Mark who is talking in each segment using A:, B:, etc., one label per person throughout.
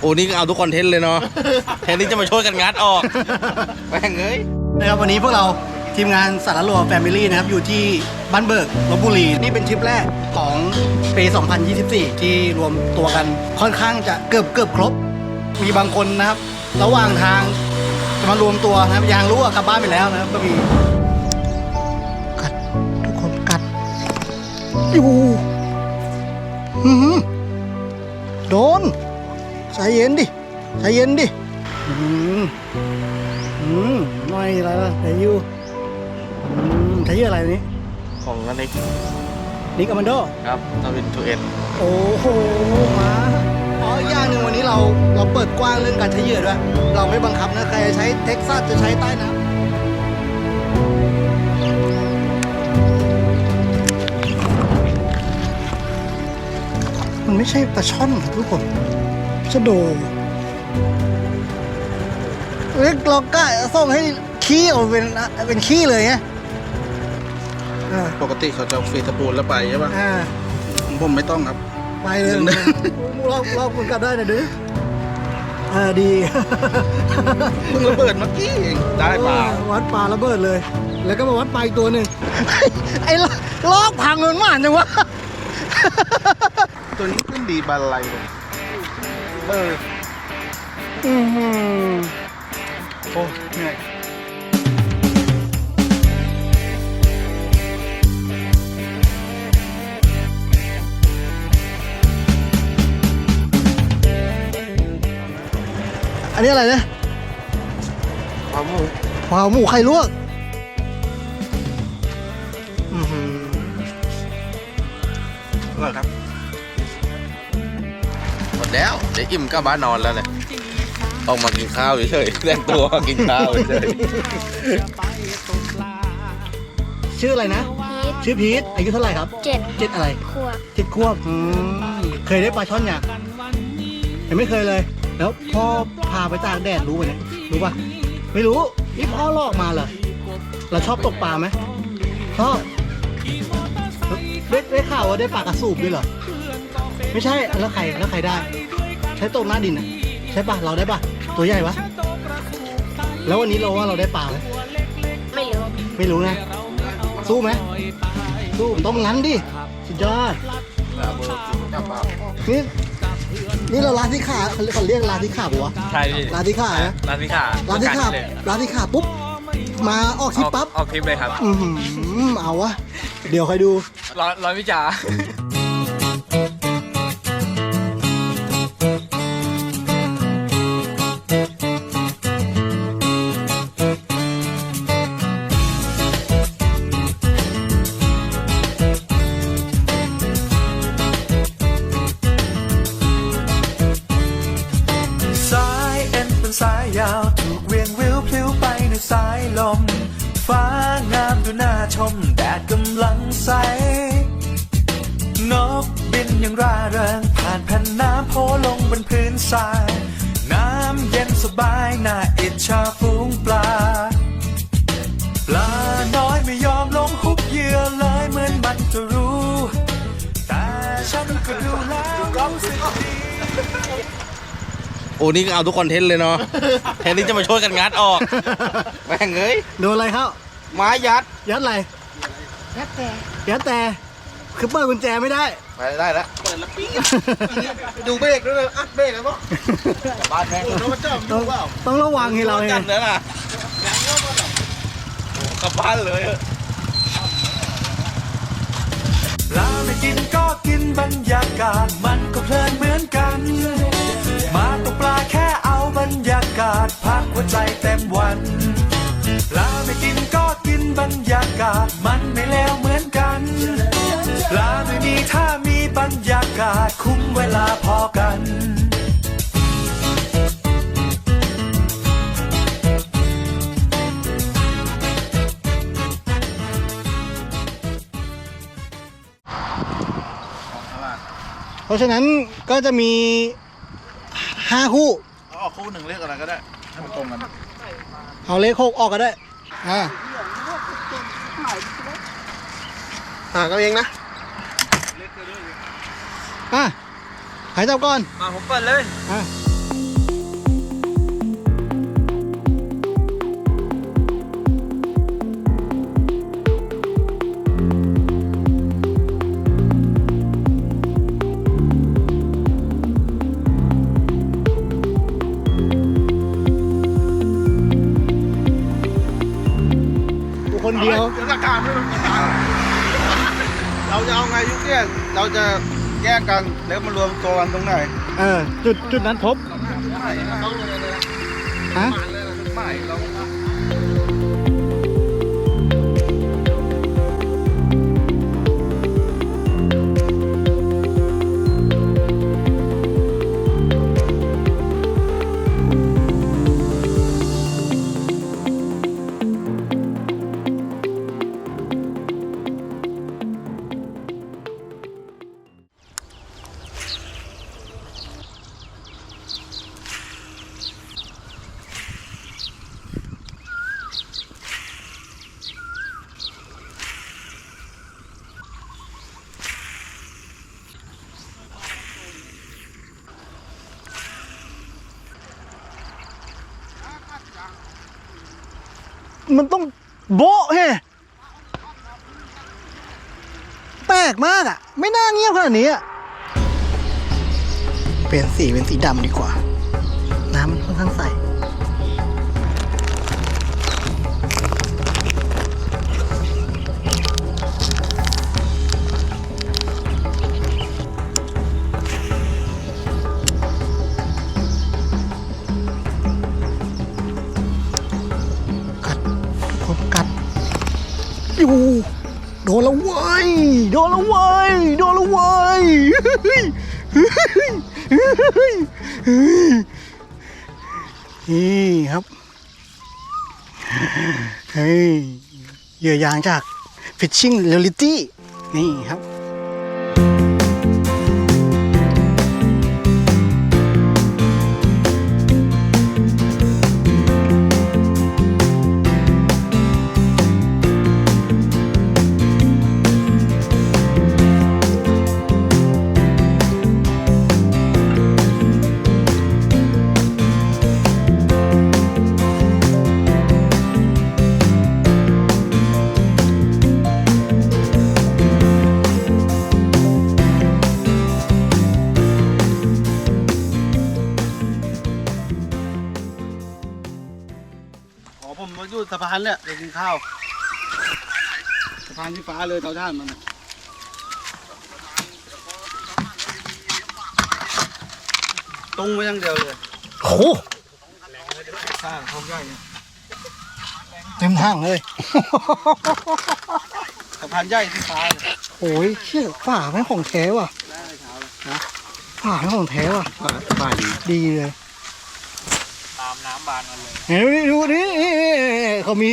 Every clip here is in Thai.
A: โอ้นี่ก็เอาทุกคอนเทนต์เลยเนาะแทนที่จะมาช่วยกันงัดออกแม่งเอ้ย
B: นะครับวันนี้พวกเราทีมงานสารลัวแฟมิลี่นะครับ อยู่ที่บ้านเบิกลบบุรี นี่เป็นทริปแรกของปี 2024 ที่รวมตัวกันค่อนข้างจะเกือบเกือบครบ มีบางคนนะครับ ระหว่างทางจะมารวมตัวนะครับยางรั่วกลับบ้านไปแล้วนะครับก็มีกัดทุกคนกัดอยู่หืมโดน ใจเย็นดิใจเย็นดิอืมอืมไม่อะไรล่ะไทยูอืมไทยูอะไรนี้
A: ของนันเอง
B: นิกอมันโด
A: ครับทวินทูเอ็น
B: โอ้โหมาอ๋ออีกอย่างหนึ่งวันนี้เราเราเปิดกว้างเรื่องการใช้เหยื่อด้วย เราไม่บังคับนะใครจะใช้เท็กซัสจะใช้ใต้น้ำมันไม่ใช่ปลาช่อนครับทุกคน ชะโดเล็กเราก็ส่งให้ขี้ออกมาเป็นเป็นขี้เลยไงอ่า
A: ปกติเขาจะฟีสปูนแล้วไปใช่ป่ะ
B: อ่า
A: ผมไม่ต้องครับ
B: ไปเลย
A: ดึงนะ
B: รอบรอบคุณกลับได้นะดื้ออ่าดี
A: เพิ่งระเบิดเมื่อกี้เองได้เปล่า
B: วัดปลาระเบิดเลย แล้วก็มาวัดปลาอีกตัวหนึ่งไอ้ลลอกพังเงินหมานจังวะ
A: ตัวนี้ขึ้นดีบาลไลเลย เออ
B: อือหือโอ้เหนื่อยอันนี้อะไรเนี่ย
A: ความหมู
B: ว้าวหมูไข่ลวกอือหือ
A: อร่อยครับ หมดแล้ว เดี๋ยวอิ่มก็บ้านนอนแล้วเนี่ยออกมากินข้าวเฉยๆแต่งตัวมากินข้าวเฉย
B: ชื่ออะไรนะ
C: พีท
B: ชื่อพีทอายุเท่าไหร่ครับ
C: เจ็ด
B: เจ็ดอะไร
C: ขวบ
B: เจ็ดขวบอืมเคยได้ปลาช่อนอย่างยังไม่เคยเลย แล้วพ่อพาไปตากแดดรู้ไหมเนี่ยรู้ป่ะไม่รู้นี่พ่อลอกมาเหรอเราชอบตกปลาไหมชอบได้ได้ข่าวว่าได้ปลากระสูบด้วยเหรอไม่ใช่แล้วใครแล้วใครได้ ใช้ตกหน้าดินอะใช่ป่ะเราได้ป่ะตัวใหญ่ปะแล้ววันนี้เราว่าเราได้ปลาไหม
C: ไม่รู้
B: ไม่รู้นะ สู้ไหมสู้ต้องงั้นดิสุดยอดนี่นี่เราลาที่ขาเขาเขาเรียกลาที่ขาปะวะ
D: ใช่พี่
B: ลาที่ขานะ
D: ร้านพิขา
B: ลาที่ขาลาที่ขาปุ๊บมาออกทริปปั๊บ
D: ออกทริปเลยครับ
B: อือหือเอาวะเดี๋ยวคอยดู
D: ร้อนร้อนพิจาา
E: อิจฉาฝูงปลา ปลาน้อยไม่ยอมลงหุบเหยื่อเลยเหมือนมันจะรู้ แต่ฉันก็ดูแล้วรู้สึกดี
A: โอ้นี่ก็เอาทุกคอนเทนต์เลยเนาะแทนที่จะมาช่วยกันงัดออกแม่งเอ้ย
B: โดนอะไรเข้า
A: ไม้ยัด
B: ยัดอะไร
C: แล้วแต่
B: ยัดแต่คือเปิดกุญแจไม่ได้
A: ไปได้แล้วเปิดแล้วปี๊ดดูเบรกด้วยเลยอัดเบรกแล้วเนาะบ้านแม่งโดนมาจับ
B: ต้องต้องระวังให้เราไง
A: กันนะน่ะกลับบ้านเลย
E: ปลาไม่กินก็กินบรรยากาศมันก็เพลินเหมือนกัน มาตกปลาแค่ เพราะ
B: ฉะนั้นก็จะมีห้าคู่
A: เอาออกคู่หนึ่งเรียกอะไรก็ได้ให้มันตรงกัน
B: เอาเลขหกออกก็ได้ อ่าหากันเองนะ อะหายจับก่อน
D: มาผมเปิดเลย
B: อะ เดี๋ยว
D: ราคาไม่ต้องกินน้ำเราจะเอาไงยุคเนี้ยเราจะแยกกันแล้วมารวมตัวกันตรงไหน
B: เออจุดจุดนั้นพบ
D: ไม่ต้องเลยเลย
B: ฮะ
D: ไม่เรา
B: กมากอะ ไม่น่าเงียบขนาดนี้อะเปลี่ยนสีเป็นสีดำดีกว่า น้ำมันค่อนข้างใสกัดทุกคนกัดอยู่ นแล้วเว้ยโดนแล้วเว้ยโดนแล้วเว้ยเฮ้ยเฮ้ยเฮ้ยเฮ้ยนี่ครับเฮ้ยเหยื่อยางจาก Fishing Reality นี่ครับ
D: เนี่ยไปกินข้าวสะพานที่ฟ้าเลยเตาถ่านมันน่ะตรงไปอย่างเดียวเลย
B: โอ้โห
D: สร้างเขาใหญ่เนี่ย
B: เต็มทางเลย
D: สะพานใหญ่ที่ฟ้าเลย
B: โอ้ยเชี่ยฝ่าแม่งของแท้ว่ะฝ่าแม่งของแท้ว่ะ
D: ฟ้าดี
B: ดีเลยตามน้ำ บานมันเลยเฮ้ยดูนี่เขามี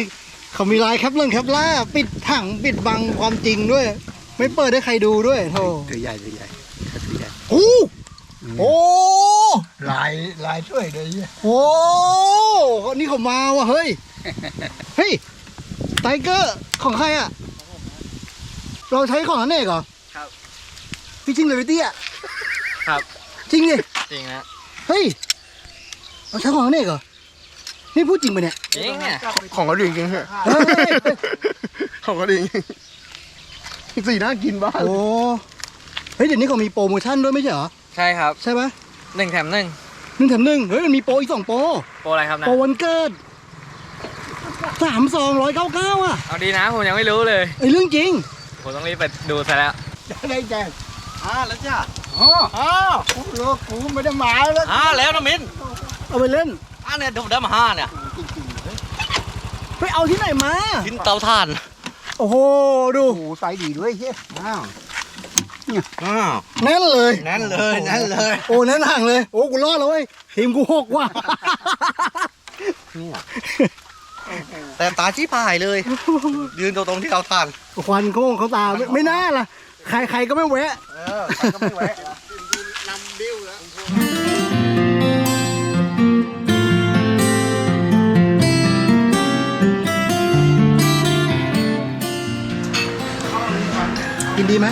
B: เขามีลายแคปเรื่องแคปล่าปิดถังปิดบังความจริงด้วย ไม่เปิดให้ใครดูด้วยโธ่
D: ถือใหญ่ถือใหญ่ถือใหญ่
B: โอ้โอ้
D: ลายลายช่วยเลยเนี่ย
B: โอ้คนนี้เขามาว่ะเฮ้ยเฮ้ยไทเกอร์ของใครอะเราใช้ของอันเอกเหรอ
A: ครับ
B: พี่จริงเลยพี่เตี้ย
A: ครับ
B: จริงดิ
A: จริงนะ
B: เฮ้ยเราใช้ของอันเอกเหรอ นี่พูดจริงปะเนี่ย
A: จริงเนี่ย
D: ของก็ดีจริงเหรอ
B: เฮ้ยเฮ้ยเฮ้ย
D: ของก็ดีสีน่ากินบ้าน
B: โอ้ เฮ้ยเดี๋ยวนี้เขามีโปรโมชั่นด้วยไม่ใช่เหรอ
F: ใช่ครับ
B: ใช่ปะ
F: หนึ่งแถมหนึ่ง
B: หนึ่งแถมหนึ่งเฮ้ยมันมีโปรอีกสองโปร
F: โปรอะไรครับนะ
B: โปรวันเกิดสามสองร้อยเก้าเก้าอะ
F: เอาดีนะผมยังไม่รู้เลย
B: ไอ้ยเรื่องจริง
F: ผมต้องรีบไปดูซะแล้ว
B: ได้แจ้ง
D: อ่าแล้วจ้า
B: อ๋ออ้าวโลกกูไม่ได้หมายแล้ว
A: อ่าแล้วนะมิ้น
B: เอาไปเล่น
A: อ่าเนี่ยเดี๋ยวผมได้มาห้าเนี่ย
B: ไปเอาที่ไหนมา
A: ทิ้นเตาถ่าน
B: โอ้โห ดู
D: โอ้โหใส่ดีด้วยเฮ้ยอ้าว
A: อ้าว
B: แน่นเลย
D: แน่นเลยแน่นเลย
B: โอ้แน่นห่างเลย โอ้ กูรอดแล้วเว้ยทีมกูหกว่ะ
A: แต่ตาชี้พายเลย ยืนตรงๆที่เตาถ่าน
B: ควันเขาเขาตาไม่ไม่น่าล่ะ ใครใครก็ไม่แวะ
D: เออใครก็ไม่แวะนำบิ้ว
B: กินดีไหม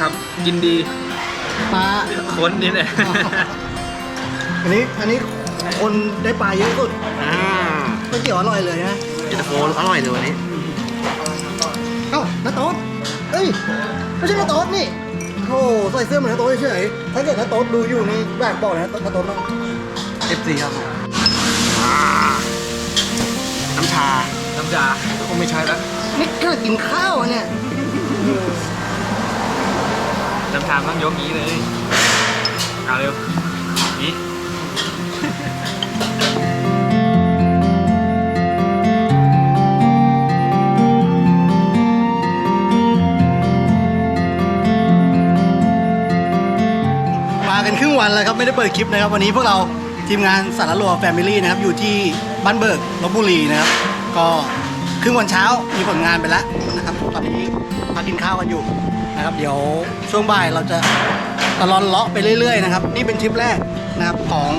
F: ครับยินดี
B: ปลา
F: คนนี่แหละ
B: อันนี้อันนี้คนได้ปลาเยอะสุด
A: อ่า
B: ก๋วยเตี๋ยวอร่อยเลยนะ
A: เย็นตาโฟอร่อยเลยวันนี้
B: เอ้าน้าโต๊ดเอ้ยไม่ใช่น้าโต๊ดนี่โอ้ใส่เสื้อเหมือนน้าโต๊ดเฉยๆถ้าเกิดน้าโต๊ดดูอยู่นี่แบกบอกเลยนะน้าโต๊ดบ้าง
A: เอฟซีครับผมน้ำชา
F: น้จ่าคงไม่ใช่แล้ว
B: นี่ก็กินข้าวอะเนี่ย
F: น้ำทางต้องยกนี้เลย เอาเร็ว นี้
B: มากันครึ่งวันแล้วครับ ไม่ได้เปิดคลิปนะครับ วันนี้พวกเราทีมงานสารลัวแฟมิลี่นะครับ อยู่ที่บ้านเบิกลบบุรีนะครับ ก็ครึ่งวันเช้ามีผลงานไปแล้วนะครับ ตอนนี้ มากินข้าวกันอยู่นะครับ เดี๋ยวช่วงบ่ายเราจะตะลอนเลาะไปเรื่อยๆนะครับ นี่เป็นทริปแรกนะครับของ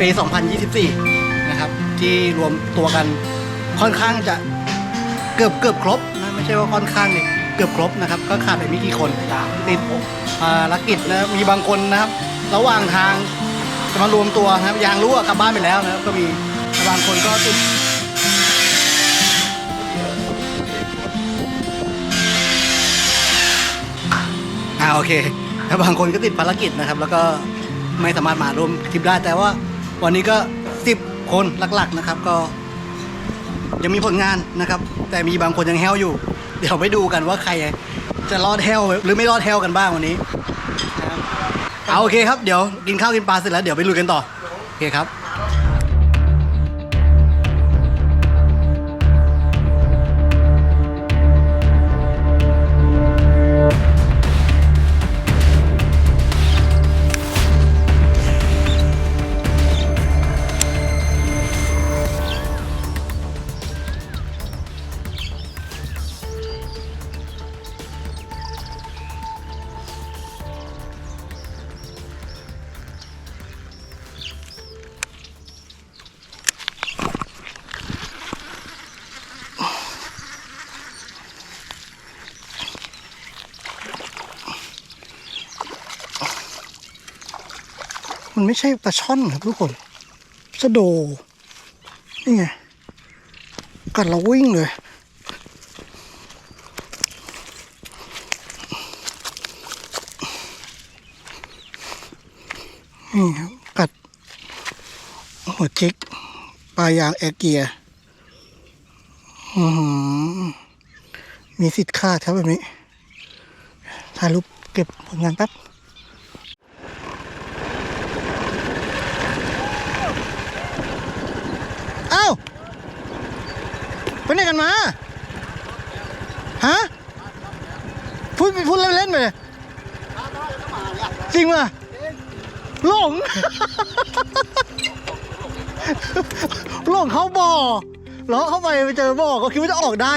B: ปี 2024 นะครับ ที่รวมตัวกันค่อนข้างจะเกือบเกือบครบนะไม่ใช่ว่าค่อนข้างเนี่ยเกือบครบนะครับ ก็ขาดไปไม่กี่คนติดภารกิจนะมีบางคนนะครับ ระหว่างทางจะมารวมตัวนะครับยางรั่วกลับบ้านไปแล้วนะครับก็มีบางคนก็ติด โอเคแล้วบางคนก็ติดภารกิจนะครับ แล้วก็ไม่สามารถมาร่วมทริปได้แต่ว่า วันนี้ก็สิบคนหลักๆนะครับ ก็ ยังมีผลงานนะครับ แต่มีบางคนยังแฮวอยู่ เดี๋ยวไปดูกันว่าใครจะรอดแฮวหรือไม่รอดแฮวกันบ้างวันนี้เอาโอเคครับเดี๋ยวกินข้าวกินปลาเสร็จแล้วเดี๋ยวไปลุยกันต่อโอเคครับ มันไม่ใช่ปลาช่อนครับทุกคนสะโด นี่ไง กัดเราวิ่งเลย นี่ครับกัด หัวจิก ปลายางแอร์เกียร์อื้อหือมีสิทธิ์คาดครับแบบนี้ ถ่ายรูปเก็บผลงานแป๊บ เอ้าไปไหนกันมา ฮะ พูดพูดเล่นๆไปเลยจริงป่ะหลง หลงเข้าบ่อแล้วเข้าไปไปเจอบ่อก็คิดว่าจะออกได้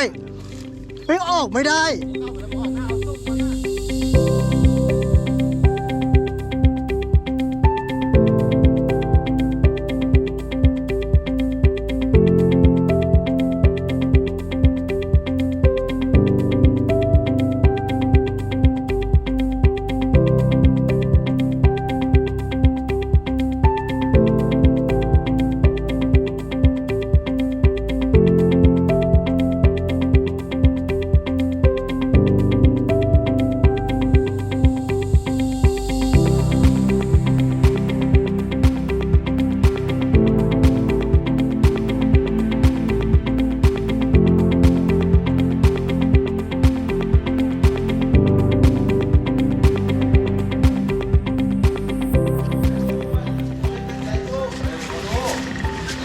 B: ไม่ออกไม่ได้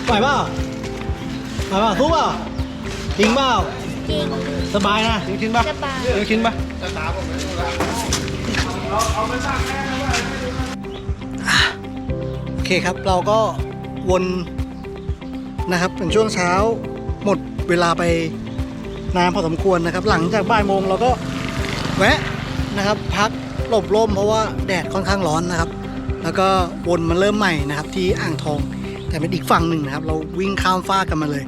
B: ไหวเปล่าไหวเปล่าสู้เปล่าจริงเปล่า
C: จริง
B: สบายนะ
D: จริงๆป่ะ
C: สบาย
D: จริงๆป่ะ
B: โอเคครับเราก็วนนะครับเป็นช่วงเช้าหมดเวลาไปนานพอสมควรนะครับ หลังจากบ่ายโมงเราก็แวะนะครับ พักหลบร่มเพราะว่าแดดค่อนข้างร้อนนะครับ แล้วก็วนมาเริ่มใหม่นะครับที่อ่างทอง แต่เป็นอีกฝั่งหนึ่งนะครับ เราวิ่งข้ามฟ้ากกันมาเลย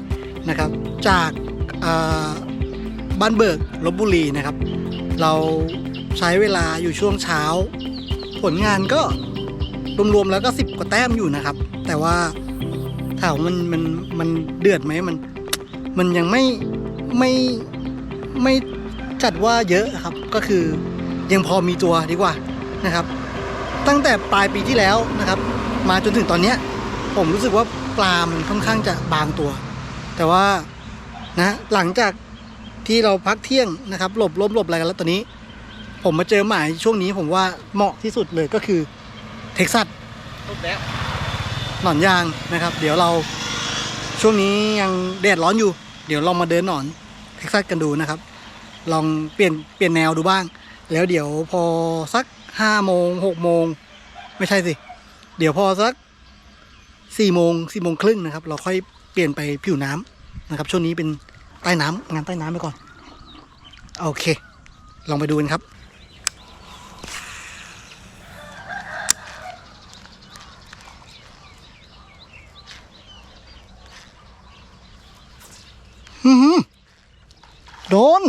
B: นะครับ จากบ้านเบิกลบบุรีนะครับ เราใช้เวลาอยู่ช่วงเช้า ผลงานก็รวมๆแล้วก็สิบกว่าแต้มอยู่นะครับ แต่ว่าถามว่ามันมันมันเดือดไหมมัน มันยังไม่ไม่ไม่จัดว่าเยอะครับ ก็คือยังพอมีตัวดีกว่านะครับ ตั้งแต่ปลายปีที่แล้วนะครับ มาจนถึงตอนเนี้ย ผมรู้สึกว่าปลามันค่อนข้างจะบางตัว แต่ว่านะหลังจากที่เราพักเที่ยงนะครับ หลบลมหลบอะไรกันแล้วตอนนี้ ผมมาเจอหมายช่วงนี้ผมว่าเหมาะที่สุดเลยก็คือเท็กซัส
A: สุดแล้ว
B: หนอนยางนะครับ เดี๋ยวเราช่วงนี้ยังแดดร้อนอยู่ เดี๋ยวลองมาเดินหนอนเท็กซัสกันดูนะครับ ลองเปลี่ยนเปลี่ยนแนวดูบ้าง แล้วเดี๋ยวพอสักห้าโมงหกโมงไม่ใช่สิ เดี๋ยวพอสัก สี่โมงสี่โมงครึ่งนะครับ เราค่อยเปลี่ยนไปผิวน้ำนะครับ ช่วงนี้เป็นใต้น้ำงานใต้น้ำไปก่อน โอเค ลองไปดูกันครับหืมโดน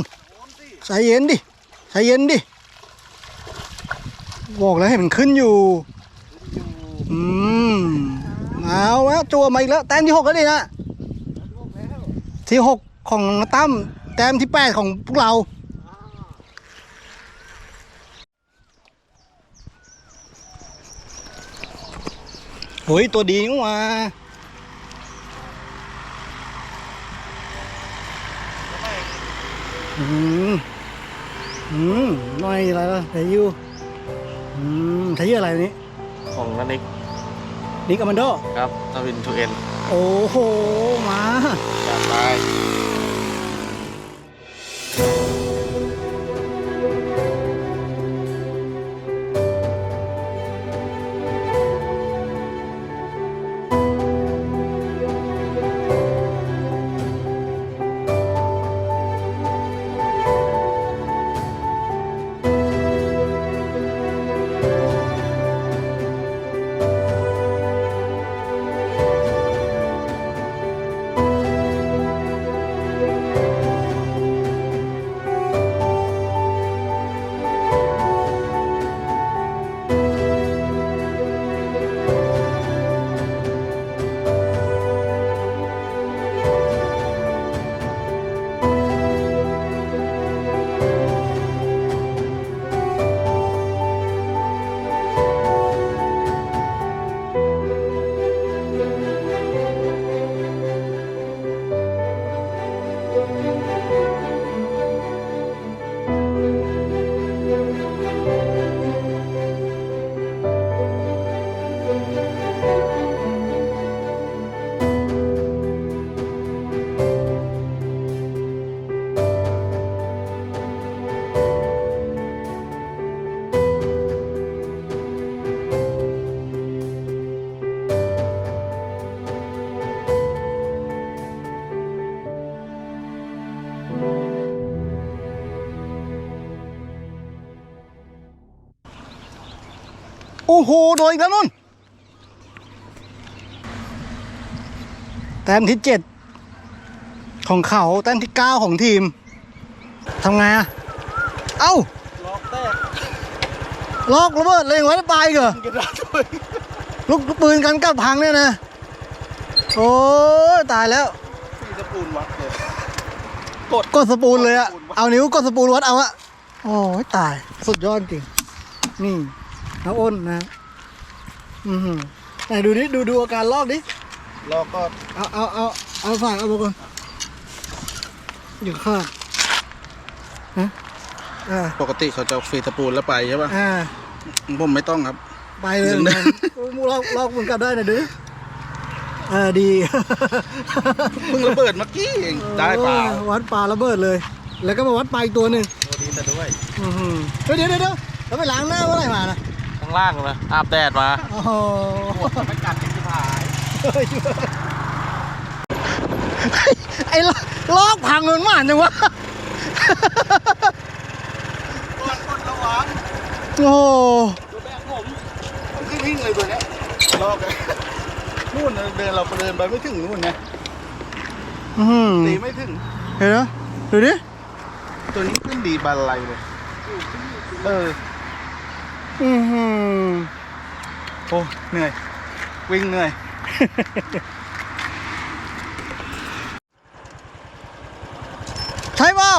B: ใจเย็นดิใจเย็นดิ บอกแล้วให้มันขึ้นอยู่ อืม เอาแล้วจัวมาอีกแล้วแต้มที่หกแล้วดินะที่หกของตั้มแต้มที่แปดของพวกเราโอ้ยตัวดีนี่หว่าอืมอืมน่อยอะไรล่ะไทยูอืมไทยูอะไรนี้
A: ของนันนิก
B: นิกอมันโด
A: ครับทวินทูเอ็น
B: โอ้โห มา
A: จัดไป 了。
B: โอ้โหโดนอีกแล้วนุ่นแต้มที่เจ็ดของเขาแต้มที่เก้าของทีมทำไงอะเอ้า
A: ล็อกแตก
B: ลอกระเบิดเลยไว้ไปเหรอ
A: กระดาษด้วย
B: ลูกปืนกันกับพังเนี่ยนะ โอ้ยตายแล้ว
A: มีสปูนวัดเลย
B: กดสปูนเลยอะเอานิ้วกดสปูนวัดเอาอะโอ้ยตาย สุดยอดจริง นี่ น้าอ้นนะอือหือไหนดูดิดูดูอาการลอกดิ
A: ลอกก็
B: เอาเอาเอาเอาฝากเอาบอกก่อนอยู่ข้างฮะอ่า
A: ปกติเขาจะฟรีสปูนแล้วไปใช่ป่ะ
B: อ่า
A: ผมไม่ต้องครับ
B: ไปเลย
A: ดึง
B: เหมือน
A: ได้
B: กันลอกลอกมึงกลับได้นะดื้ออ่าดี
A: เพิ่งระเบิดเมื่อกี้เองได้เปล่า
B: โอ้ยวัดปลาระเบิดเลย แล้วก็มาวัดปลาอีกตัวหนึ่ง
A: ตัวดีแต่ด้วย
B: อื้อหือเฮ้ยเดี๋ยวเดี๋ยวเดี๋ยวแล้วไปล้างหน้าเมื่อไหร่มานะ
A: ข้างล่างนะอาบแดดมา
B: โอ้โห
A: ไม่กัดเป็นจิ๋าย
B: ไอ้ลอกลอกพังมันหมานจังวะ
A: ก่อนกดระวัง
B: โอ้
A: ตัวแบกผมมันขึ้นหิ้งเลยตัวเนี้ยลอกเลยนู่นน่ะเดินเราไปเดินไปไม่ถึงนู่นไง
B: อื้อหือ
A: ตีไม่ถึง
B: เห็นไหมดูดิ
A: ตัวนี้ขึ้นดีบันไลเลยเออ
B: อือหือ
A: โอ้เหนื่อย วิ่งเหนื่อย
B: ใช่เปล่า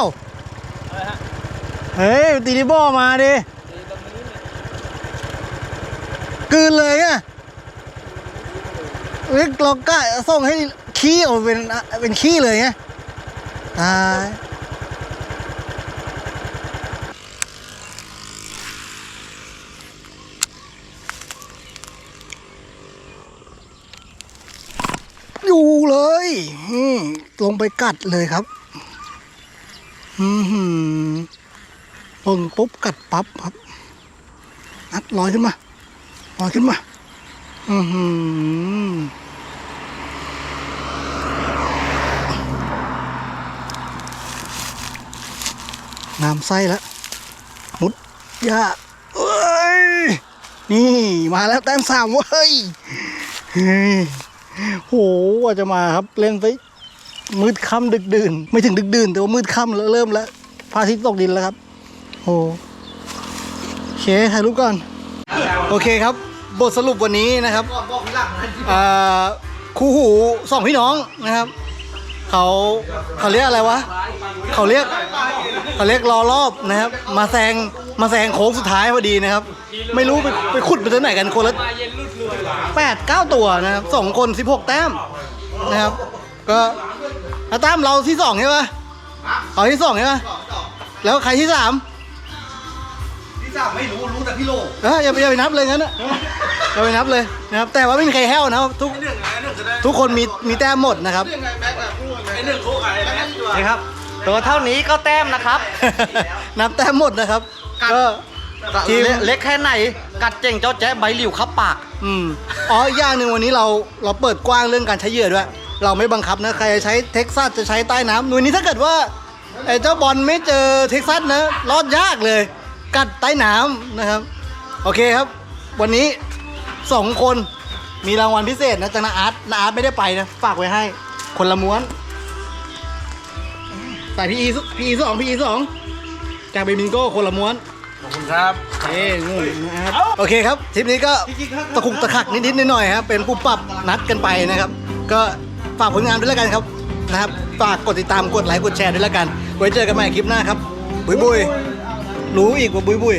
B: เฮ้ย ตีดิโบมาดิกลืนเลยไงเฮ้ยเราก็ส่งให้ขี้ออกมาเป็นเป็นขี้เลยไงตายเลยอืม ลงไปกัดเลยครับ อือหือลงปุ๊บกัดปั๊บครับอัดลอยขึ้นมาลอยขึ้นมา อือหือน้ำไส้แล้วมุดยาเอ้ย นี่มาแล้วแต้มสามเว้ยเฮ้ยโหกว่าจะมาครับเล่นไป มืดค่ำดึกดื่น ไม่ถึงดึกดื่น แต่ว่ามืดค่ำแล้วเริ่มแล้วพระอาทิตย์ตกดินแล้วครับ โอ้โอเคถ่ายรูปก่อน โอเคครับ บทสรุปวันนี้นะครับอ่าคู่หูสองพี่น้องนะครับ เขาเขาเรียกอะไรวะ เขาเรียกเขาเรียกรอรอบนะครับ มาแซงมาแซงโค้งสุดท้ายพอดีนะครับ ไม่รู้ไปไปขุดไปที่ไหนกันคนละแปดเก้าตัวนะครับสองคนสิบหกแต้มนะครับ ก็ อะแต้มเราที่สองใช่ปะเอาที่สองใช่ปะแล้วใครที่สาม
D: ที่สามไม่รู้รู้แต่พี่โล
B: เอออย่าไปอย่าไปนับเลยงั้นนะอย่าไปนับเลยนะครับแต่ว่าไม่มีใครแห้วนะครับทุกทุกคนมีมีแต้มหมดนะครับ
A: นี่ครับ ตัวเท่านี้ก็แต้มนะครับ
B: นับแต้มหมดนะครับก็ทีม
A: เล็กแค่ไหน กัดเจ่งเจ้าแจ๊ะใบหลิวครับปาก
B: อืมอ๋ออีกอย่างหนึ่งวันนี้เราเราเปิดกว้างเรื่องการใช้เหยื่อด้วย เราไม่บังคับนะ ใครจะใช้เท็กซัสจะใช้ใต้น้ำหน่วยนี้ถ้าเกิดว่าไอ้เจ้าบอลไม่เจอเท็กซัสนะรอดยากเลย กัดใต้น้ำนะครับ โอเคครับ วันนี้สองคนมีรางวัลพิเศษนะจากนาอาร์ตนาอาร์ตไม่ได้ไปนะ ฝากไว้ให้ คนละม้วน ใส่พีอีพีอีสองพีอีสองจากเบมิงโก้คนละม้วน
D: ขอบคุณครับ
B: เอ้ยนู่นนะครับโอเคครับทริปนี้ก็ตะคุกตะคักนิดๆหน่อยๆครับเป็นปุ๊บปรับนัดกันไปนะครับ ก็ ฝากผลงานด้วยแล้วกันครับนะครับฝากกดติดตามกดไลค์กดแชร์ด้วยแล้วกัน ไว้เจอกันใหม่คลิปหน้าครับบุยบุยรู้อีกว่าบุยบุย